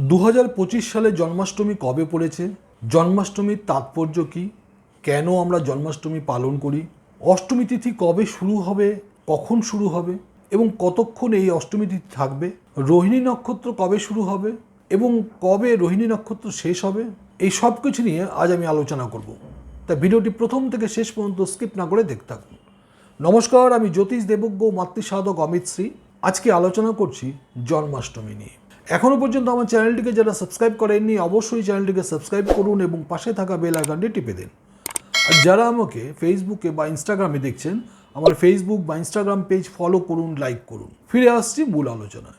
দু হাজার পঁচিশ সালে জন্মাষ্টমী কবে পড়েছে? জন্মাষ্টমীর তাৎপর্য কী? কেন আমরা জন্মাষ্টমী পালন করি? অষ্টমী তিথি কবে শুরু হবে? কখন শুরু হবে? এবং কতক্ষণ এই অষ্টমী তিথি থাকবে? রোহিণী নক্ষত্র কবে শুরু হবে? এবং কবে রোহিণী নক্ষত্র শেষ হবে? এই সব কিছু নিয়ে আজ আমি আলোচনা করব। তা ভিডিওটি প্রথম থেকে শেষ পর্যন্ত স্কিপ না করে দেখতে থাকুন। নমস্কার, আমি জ্যোতিষ দেবজ্ঞ মাতৃসাধক অমিত শ্রী। আজকে আলোচনা করছি জন্মাষ্টমী নিয়ে। এখনও পর্যন্ত আমার চ্যানেলটিকে যারা সাবস্ক্রাইব করেননি, অবশ্যই চ্যানেলটিকে সাবস্ক্রাইব করুন এবং পাশে থাকা বেল আইকনটি টিপে দিন। আর যারা আমাকে ফেসবুকে বা ইনস্টাগ্রামে দেখছেন, আমার ফেসবুক বা ইনস্টাগ্রাম পেজ ফলো করুন লাইক করুন। ফিরে আসছি মূল আলোচনায়।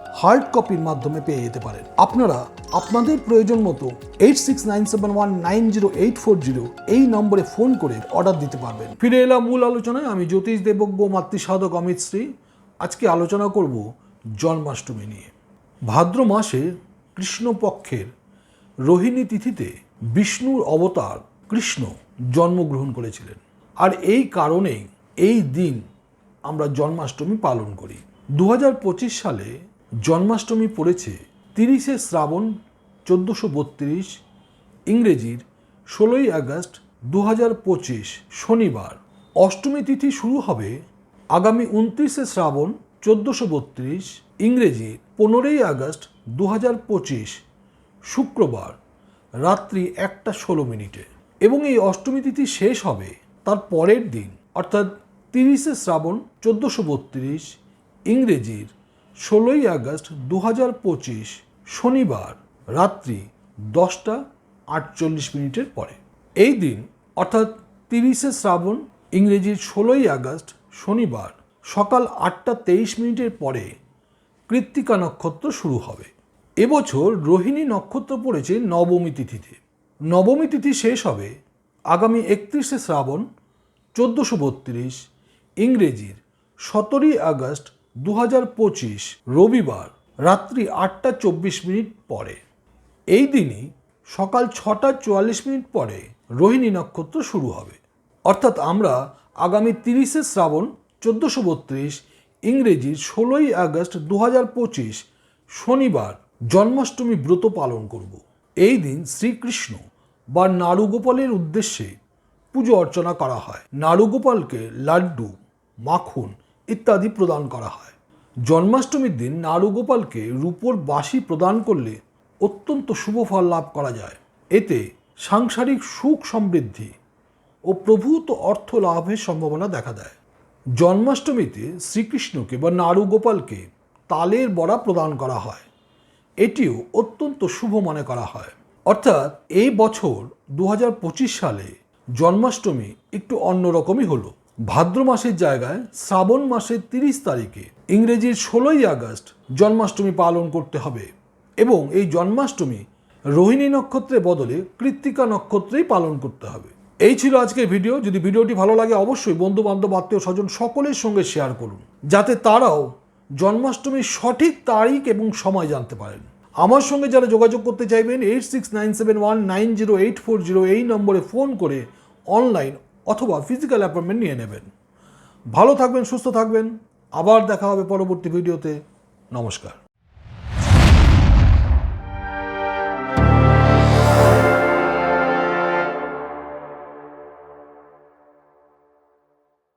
হার্ড কপির মাধ্যমে পেয়ে যেতে পারেন। আপনারা আপনাদের প্রয়োজন মতো eight six nine seven one nine zero eight four zero এই নম্বরে ফোন করে অর্ডার দিতে পারবেন। ফিরে এলাম মূল আলোচনায়। আমি জ্যোতিষ দেবজ্ঞ মাতৃসাধক অমিত শ্রী। আজকে আলোচনা করব জন্মাষ্টমী নিয়ে। ভাদ্র মাসে কৃষ্ণপক্ষের রোহিণী তিথিতে বিষ্ণুর অবতার কৃষ্ণ জন্মগ্রহণ করেছিলেন। আর এই কারণেই এই দিন আমরা জন্মাষ্টমী পালন করি। দু হাজার পঁচিশ সালে জন্মাষ্টমী পড়েছে তিরিশে শ্রাবণ চোদ্দোশো বত্রিশ, ইংরেজির ষোলোই আগস্ট দু হাজার পঁচিশ শনিবার। অষ্টমী তিথি শুরু হবে আগামী উনত্রিশে শ্রাবণ চোদ্দোশো বত্রিশ ইংরেজি পনেরোই আগস্ট দু হাজার পঁচিশ শুক্রবার, রাত্রি একটা ষোলো মিনিটে। এবং এই অষ্টমী তিথি শেষ হবে তার পরের দিন, অর্থাৎ তিরিশে শ্রাবণ চোদ্দোশো বত্রিশ, ইংরেজির ষোলোই আগস্ট দু পঁচিশ শনিবার রাত্রি দশটা আটচল্লিশ মিনিটের পরে। এই দিন, অর্থাৎ তিরিশে শ্রাবণ, ইংরেজির ষোলোই আগস্ট শনিবার সকাল আটটা তেইশ মিনিটের পরে কৃত্তিকা নক্ষত্র শুরু হবে। এবছর রোহিণী নক্ষত্র পড়েছে নবমী তিথিতে। নবমী তিথি শেষ হবে আগামী একত্রিশে শ্রাবণ, চোদ্দোশো বত্রিশ, ইংরেজির সতেরোই আগস্ট দু রবিবার রাত্রি আটটা চব্বিশ মিনিট পরে। এই দিনই সকাল ছটা চুয়াল্লিশ মিনিট পরে রোহিণী নক্ষত্র শুরু হবে। অর্থাৎ আমরা আগামী তিরিশে শ্রাবণ চোদ্দোশো বত্রিশ ইংরেজির ষোলোই আগস্ট দু পঁচিশ শনিবার জন্মাষ্টমী ব্রত পালন করব। এই দিন শ্রীকৃষ্ণ বা নাড়ুগোপালের উদ্দেশ্যে পুজো অর্চনা করা হয়। নাড়ুগোপালকে লাড্ডু, মাখন ইত্যাদি প্রদান করা হয়। জন্মাষ্টমীর দিন নাড়ুগোপালকে রূপোর বাসি প্রদান করলে অত্যন্ত শুভ ফল লাভ করা যায়। এতে সাংসারিক সুখ সমৃদ্ধি ও প্রভূত অর্থ লাভের সম্ভাবনা দেখা দেয়। জন্মাষ্টমীতে শ্রীকৃষ্ণকে বা নাড়ুগোপালকে তালের বড়া প্রদান করা হয়। এটিও অত্যন্ত শুভ মনে করা হয়। অর্থাৎ এই বছর দু হাজার পঁচিশ সালে জন্মাষ্টমী একটু অন্যরকমই হলো। ভাদ্র মাসের জায়গায় শ্রাবণ মাসের তিরিশ তারিখে ইংরেজির ষোলোই আগস্ট জন্মাষ্টমী পালন করতে হবে এবং এই জন্মাষ্টমী রোহিণী নক্ষত্রের বদলে কৃত্তিকা নক্ষত্রেই পালন করতে হবে। এই ছিল আজকের ভিডিও। যদি ভিডিওটি ভালো লাগে অবশ্যই বন্ধু বান্ধব আত্মীয় স্বজন সকলের সঙ্গে শেয়ার করুন, যাতে তারাও জন্মাষ্টমীর সঠিক তারিখ এবং সময় জানতে পারেন। আমার সঙ্গে যারা যোগাযোগ করতে চাইবেন eight six nine seven one nine zero eight four zero এই নম্বরে ফোন করে অনলাইন অথবা ফিজিক্যাল অ্যাপয়েন্টমেন্ট নিয়ে নেবেন। ভালো থাকবেন, সুস্থ থাকবেন। আবার দেখা হবে পরবর্তী ভিডিওতে। নমস্কার।